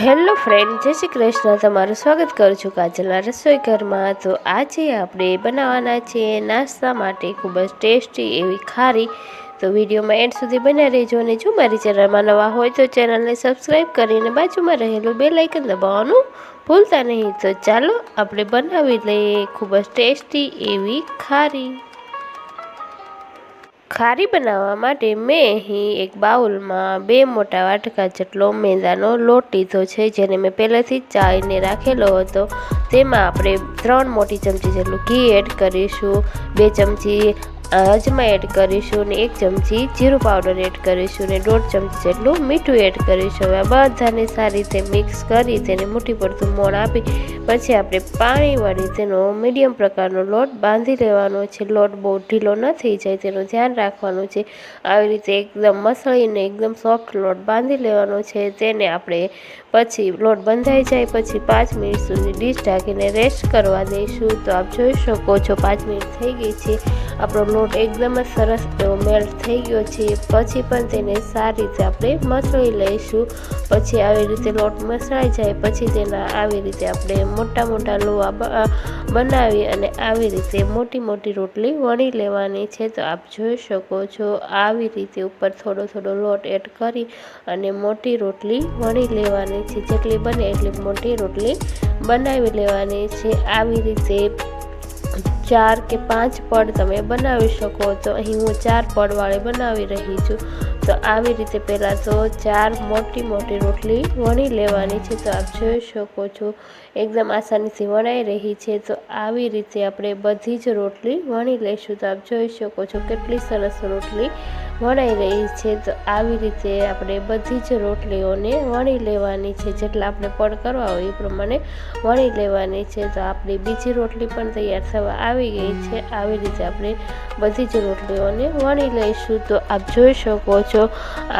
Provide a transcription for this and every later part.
Hello friend, જય શ્રી કૃષ્ણ. તમારું સ્વાગત કરું છું કાજલના રસોઈ ઘરમાં તો આજે આપણે બનાવવાના છીએ નાસ્તા માટે ખૂબ જ ટેસ્ટી એવી ખારી. તો વિડીયોમાં એન્ડ સુધી બન્યા રહેજો અને જો મારી ચેનલમાં નવા હોય તો ચેનલને સબસ્ક્રાઈબ કરીને બાજુમાં રહેલું બે લાઇકન દબાવવાનું ભૂલતા નહીં. તો ચાલો આપણે બનાવી લઈએ ખૂબ જ ટેસ્ટી એવી ખારી. ખારી બનાવવા માટે મેં અહીં એક બાઉલમાં બે મોટા વાટકા જેટલો મેંદાનો લોટ લીધો છે, જેને મેં પહેલેથી જ ચાળીને રાખેલો હતો. તેમાં આપણે ત્રણ મોટી ચમચી જેટલું ઘી એડ કરીશું. બે ચમચી અજમા એડ કરીશું અને એક ચમચી જીરું પાવડર એડ કરીશું અને દોઢ ચમચી જેટલું મીઠું એડ કરીશું. હવે આ બધાને સારી રીતે મિક્સ કરી તેને મુઠ્ઠી પડતું મોણ આપી, પછી આપણે પાણીવાળી તેનો મીડિયમ પ્રકારનો લોટ બાંધી લેવાનો છે. લોટ બહુ ઢીલો ન થઈ જાય, તેનું ધ્યાન રાખવાનું છે. આવી રીતે એકદમ મસળીને એકદમ સોફ્ટ લોટ બાંધી લેવાનો છે. તેને આપણે પછી લોટ બંધાઈ જાય, પછી પાંચ મિનિટ સુધી ડીશ ઢાંકીને રેસ્ટ કરવા દઈશું. તો આપ જોઈ શકો છો, પાંચ મિનિટ થઈ ગઈ છે. આપણો લોટ એકદમ જ સરસ એવો મેલ્ટ થઈ ગયો છે. પછી પણ તેને સારી રીતે આપણે મસળી લઈશું. પછી આવી રીતે લોટ મસળાઈ જાય, પછી તેના આવી રીતે આપણે મોટા મોટા લોવા બનાવી અને આવી રીતે મોટી મોટી રોટલી વણી લેવાની છે. તો આપ જોઈ શકો છો, આવી રીતે ઉપર થોડો થોડો લોટ એડ કરી અને મોટી રોટલી વણી લેવાની છે. જેટલી બને એટલી મોટી રોટલી બનાવી લેવાની છે. આવી રીતે ચાર કે પાંચ પડ તમે બનાવી શકો તો અહીં હું ચાર પડવાળી બનાવી રહી છું. તો આવી રીતે પહેલાં તો ચાર મોટી મોટી રોટલી વણી લેવાની છે. તો આપ જોઈ શકો છો, એકદમ આસાનીથી વણાઈ રહી છે. તો આવી રીતે આપણે બધી જ રોટલી વણી લઈશું. તો આપ જોઈ શકો છો કેટલી સરસ રોટલી વણાઈ રહી છે, તો આવી રીતે આપણે બધી જ રોટલીઓને વણી લેવાની છે. જેટલા આપણે પડ કરવા હોય એ પ્રમાણે વણી લેવાની છે. તો આપણી બીજી રોટલી પણ તૈયાર થવા આવી ગઈ છે. આવી રીતે આપણે બધી જ રોટલીઓને વણી લઈશું. તો આપ જોઈ શકો છો,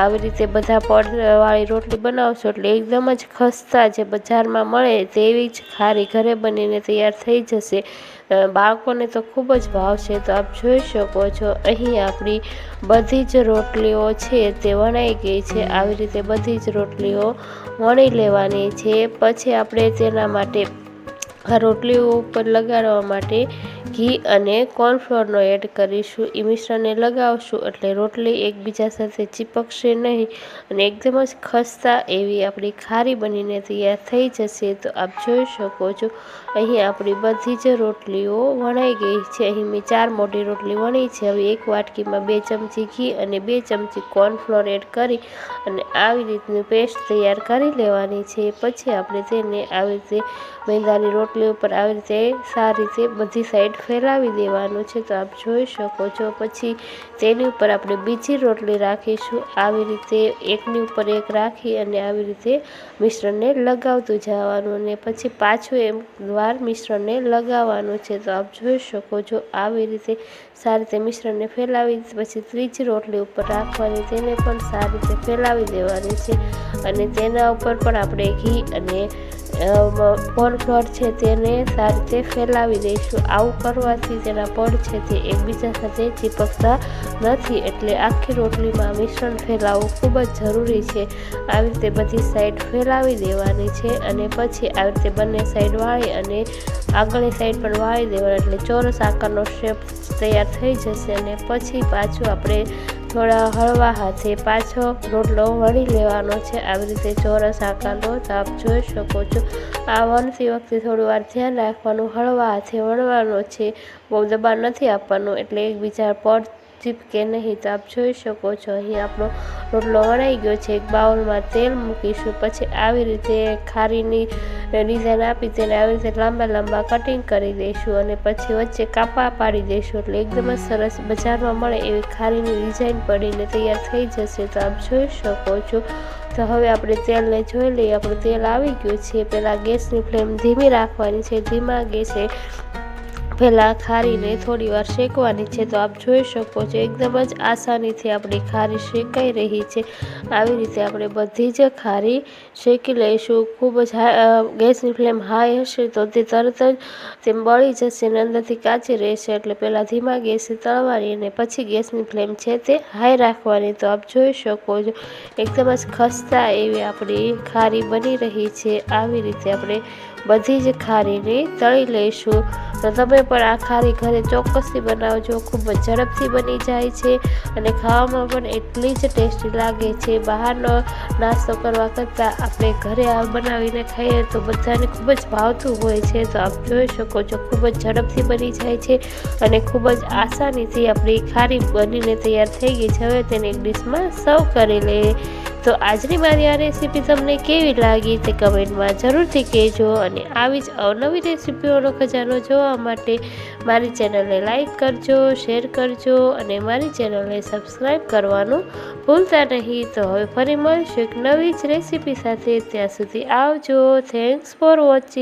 આવી રીતે બધા પડવાળી રોટલી બનાવશો એટલે એકદમ જ ખસ્તા જે બજારમાં મળે તેવી જ ખારી ઘરે બનીને તૈયાર થઈ જશે. બાળકોને તો ખૂબ જ ભાવશે. તો આપ જોઈ શકો છો, અહીં આપણી બધી જ રોટલીઓ છે તે વણાઈ ગઈ છે. આવી રીતે બધી જ રોટલીઓ વણી લેવાની છે. પછી આપણે તેના માટે આ રોટલીઓ ઉપર લગાડવા માટે ઘી અને કોર્નફ્લોરનો એડ કરીશું. એ મિશ્રણને લગાવશું એટલે રોટલી એકબીજા સાથે ચીપકશે નહીં અને એકદમ જ ખસ્તા એવી આપણી ખારી બનીને તૈયાર થઈ જશે. તો આપ જોઈ શકો છો, અહીં આપણી બધી જ રોટલીઓ વણાઈ ગઈ છે. અહીં મેં ચાર મોટી રોટલી વણી છે. હવે એક વાટકીમાં બે ચમચી ઘી અને બે ચમચી કોર્નફ્લોર એડ કરી અને આવી રીતની પેસ્ટ તૈયાર કરી લેવાની છે. પછી આપણે તેને આવી રીતે મેંદાની રોટલી ઉપર આવી રીતે સારી રીતે બધી સાઈડ ફેલાવી દેવાનું છે તો આપ જોઈ શકો છો. પછી તેની ઉપર આપણે બીજી રોટલી રાખીશું. આવી રીતે એકની ઉપર એક રાખી અને આવી રીતે મિશ્રણને લગાવતું જવાનું અને પછી પાછું એમ વાર મિશ્રણને લગાવવાનું છે તો આપ જોઈ શકો છો આવી રીતે સારી રીતે મિશ્રણને ફેલાવી પછી ત્રીજી રોટલી ઉપર રાખવાની તેને પણ સારી રીતે ફેલાવી દેવાની છે. અને તેના ઉપર પણ આપણે ઘી અને કોર્નફ્લોર છે તેને સારી રીતે ફેલાવી દઈશું. આવું કરવાથી તેના પડ છે તે એકબીજા સાથે ચીપકતા નથી. એટલે આખી રોટલીમાં મિશ્રણ ફેલાવવું ખૂબ જ જરૂરી છે. આવી રીતે બધી સાઈડ ફેલાવી દેવાની છે અને પછી આવી રીતે બંને સાઈડ વાળી અને આગળની સાઈડ પણ વાળી દેવાની. એટલે ચોરસ આકારનો શેપ તૈયાર થઈ જશે અને પછી પાછું આપણે થોડા હળવા હાથે પાછો રોટલો વળી લેવાનો છે. આવી રીતે ચોરસ આકારનો તાપ જોઈ શકો છો. આ વણતી વખતે થોડું વાર ધ્યાન રાખવાનું, હળવા હાથે વણવાનો છે. બહુ દબાણ નથી આપવાનું, એટલે એકબીજા પડ ચીપકે નહીં તો આપ જોઈ શકો છો. અહીં આપણો રોટલો વણાઈ ગયો છે. એક બાઉલમાં તેલ મૂકીશું. પછી આવી રીતે ખારીની ડિઝાઇન આપી તેને આવી રીતે લાંબા લાંબા કટિંગ કરી દઈશું અને પછી વચ્ચે કાપા પાડી દઈશું. એટલે એકદમ જ સરસ બજારમાં મળે એવી ખારીની ડિઝાઇન પડીને તૈયાર થઈ જશે તો આપ જોઈ શકો છો. તો હવે આપણે તેલને જોઈ લઈએ. આપણું તેલ આવી ગયું છે. પહેલાં ગેસની ફ્લેમ ધીમી રાખવાની છે. ધીમા ગેસે પહેલાં ખારીને થોડી વાર શેકવાની છે તો આપ જોઈ શકો છો, એકદમ જ આસાનીથી આપણી ખારી શેકાઈ રહી છે. આવી રીતે આપણે બધી જ ખારી શેકી લઈશું. ખૂબ જ ગેસની ફ્લેમ હાઈ હશે તો તે તરત જ તેમ બળી જશે અને અંદરથી કાચી રહેશે. એટલે પહેલાં ધીમા ગેસે તળવાની અને પછી ગેસની ફ્લેમ છે તે હાઈ રાખવાની તો આપ જોઈ શકો છો, એકદમ જ ખસ્તા એવી આપણી ખારી બની રહી છે. આવી રીતે આપણે બધી જ ખારીને તળી લઈશું. તો તમે પણ આ ખારી ઘરે ચોક્કસથી બનાવજો. ખૂબ જ ઝડપથી બની જાય છે અને ખાવામાં પણ એટલી જ ટેસ્ટી લાગે છે. બહારનો નાસ્તો કરવા કરતાં આપણે ઘરે આ બનાવીને ખાઈએ તો બધાને ખૂબ જ ભાવતું હોય છે. તો આપ જોઈ શકો છો, ખૂબ જ ઝડપથી બની જાય છે અને ખૂબ જ આસાનીથી આપણી ખારી બનીને તૈયાર થઈ ગઈ છે. હવે તેને એક ડીશમાં સર્વ કરી લઈએ. તો આજની મારી આ રેસીપી તમને કેવી લાગી તે કમેન્ટમાં જરૂરથી કહેજો અને આવી જ અવનવી રેસીપીઓનો ખજાનો જોવા માટે મારી ચેનલને લાઈક કરજો શેર કરજો અને મારી ચેનલને સબસ્ક્રાઈબ કરવાનું ભૂલતા નહીં. તો હવે ફરી મળશું એક નવી જ રેસીપી સાથે. ત્યાં સુધી આવજો. Thanks for watching